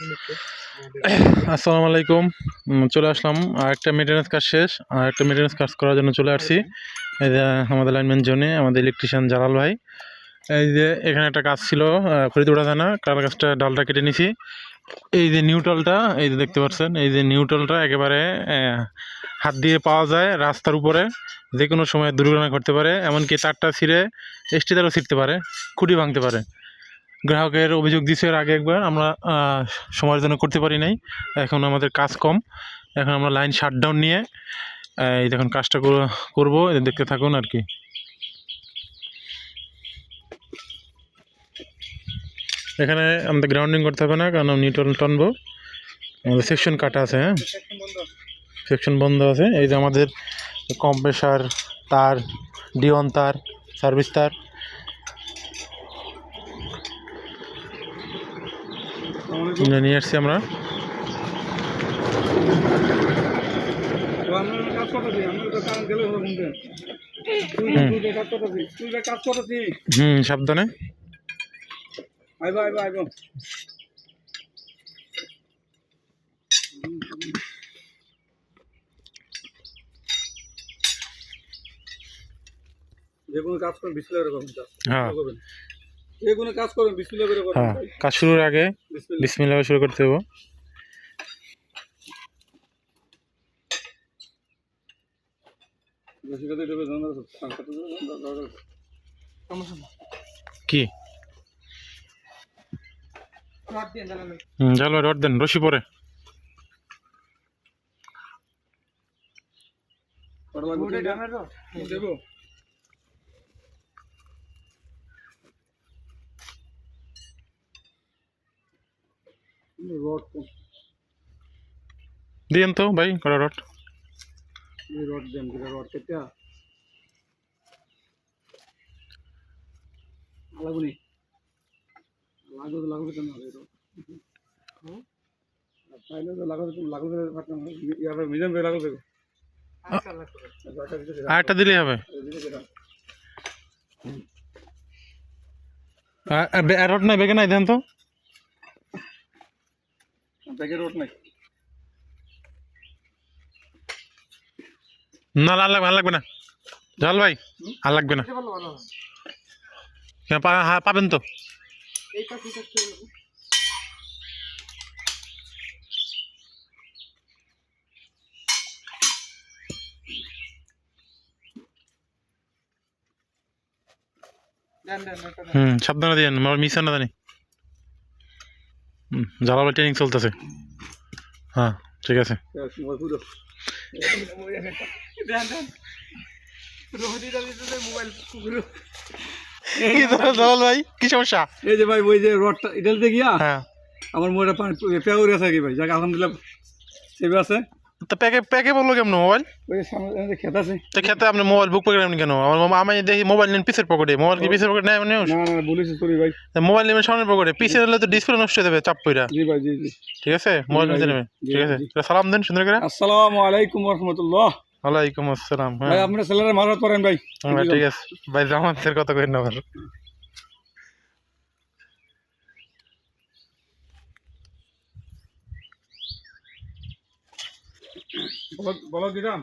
আসসালামু আলাইকুম। চলে আসলাম। আর একটা মেনটেন্যান্স কাজ শেষ। আর একটা মেনটেন্যান্স কাজ করার জন্য চলে আসছি। এই যে, আমাদের লাইনম্যান জোনে আমাদের ইলেকট্রিশিয়ান জালাল ভাই। এই যে, এখানে একটা কাজ ছিল ফরিদুড়া থানা। কার গাছটা ডালটা কেটে নিছি। এই যে নিউটলটা এই যে দেখতে পাচ্ছেন, এই যে নিউটলটা একেবারে হাত দিয়ে পাওয়া যায় রাস্তার উপরে। যে কোনো সময় দুর্ঘটনা ঘটতে পারে, এমনকি তারটা ছিঁড়ে এসটি তারও ছিঁড়তে পারে, খুঁটি ভাঙতে পারে। গ্রাহকের অভিযোগ দিছে এর আগে একবার। আমরা সময়ের জন্য করতে পারি নাই। এখন আমাদের কাজ কম। এখন আমরা লাইন শাটডাউন নিয়ে, এই দেখুন কাজটা কর- করব। দেখতে থাকুন আর কি। এখানে আমাদের গ্রাউন্ডিং করতে হবে না, কারণ নিউট্রাল টানবো। আমাদের সেকশন কাটা আছে হ্যাঁ? সেকশন বন্ধ আছে। এই যে আমাদের কম্প্রেসার তার ডিওন তার সার্ভিস তার। নিয়ে আসছি আমরা। হুম। সাবধানে। যে কোনো কাজ করবেন বিসমিল্লাহ করে করবেন হ্যাঁ। করবেন। যে কোনো কাজ করবেন বিসমিল্লাহ করে করবেন হ্যাঁ কাজ শুরুর আগে বিসমিল্লাহ। শুরু করতে হবে। দেবে কি? জাল রড দেন রশি পরে। কটা লাগবে দেবো রড দিয়েন তো ভাই কড়া রড রড দেন দুটা রড কেটে লাগুনি লাগু তো লাগবে কেন হবে রড তাইলে তো লাগাবে তুমি লাগবে পারতাম ইয়ার মিডিয়াম করে লাগবে আর একটা দিলেই হবে রড নাই বেগে নাই দেন তো ব্যাগে রড নাই। না আর লাগবে আর লাগবে না। জাল ভাই আর লাগবে না। হ্যাঁ, পা- পাবেন তো? হুম সাবধানে দিয়ে আমার মিস না জানি। জালাল ট্রেনিং চলতেছে। হ্যাঁ ঠিক আছে। সময় পুরো কি জালাল ভাই কি সমস্যা? এই যে ভাই ওই যে রডটা গিয়া? হ্যাঁ। আমার মোটা পানি পেয়াউরে আছে কি ভাই? যাক আলহামদুলিল্লাহ সেবে আছে। তো প্যাকে প্যাকে বলল কেমন মোবাইল? খেত আছে। তো খেতে আপনি মোবাইল বুক নেন কেন? আমার আমি দেখি মোবাইল নেন পিসের পকেটে মোবাইল কি পকেটে নেয় সরি ভাই। মোবাইল নেবেন সামনের পকেটে পিছে নিলে তো ডিসপ্লে নষ্ট হয়ে যাবে চাপ পইরা জি ভাই জি জি। ঠিক আছে? মোবাইল নিতে নেবেন। ঠিক আছে? সালাম দেন সুন্দর করে। আসসালামু আলাইকুম রহমতুল্লাহ ওয়ালাইকুম আসসালাম হ্যাঁ। ভাই আপনার ছেলেরা মারাত করেন ভাই। হ্যাঁ, ঠিক আছে। ভাই জামাতের কথা না বলো বলো দিলাম